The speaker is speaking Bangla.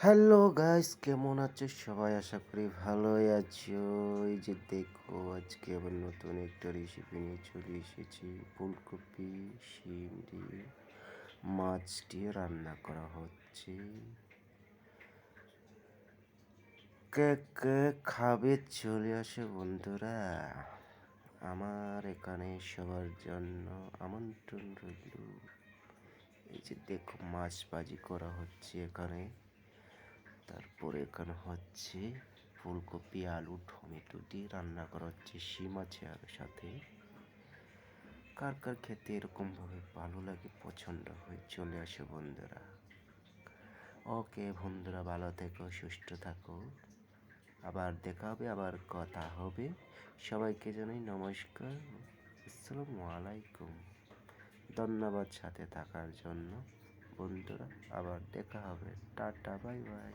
হ্যালো গাইস, কেমন আছো? সবাই আশা করি ভালোই আছো। এই যে দেখো, আজকে আবার নতুন একটা রেসিপি নিয়ে চলে এসেছি। ফুলকপি শিম দিয়ে মাছ দিয়ে রান্না করা হচ্ছে। কে কে খাবে? চলে আসে বন্ধুরা। আমার এখানে সবার জন্য আমন্ত্রণ রইল। এই যে দেখো, মাছ বাজি করা হচ্ছে এখানে। তারপর এখানে হচ্ছে ফুলকপি, আলু, টমেটো দিয়ে রান্না করা হচ্ছে, শিম আছে আর সাথে। কার কার খেতে এরকমভাবে ভালো লাগে, পছন্দ হয়, চলে আসে বন্ধুরা। ওকে বন্ধুরা, ভালো থেকো, সুস্থ থাকো। আবার দেখা হবে, আবার কথা হবে। সবাইকে জানাই নমস্কার, আসসালামু আলাইকুম। ধন্যবাদ সাথে থাকার জন্য। বন্ধুরা, আবার দেখা হবে। Tata, bye bye.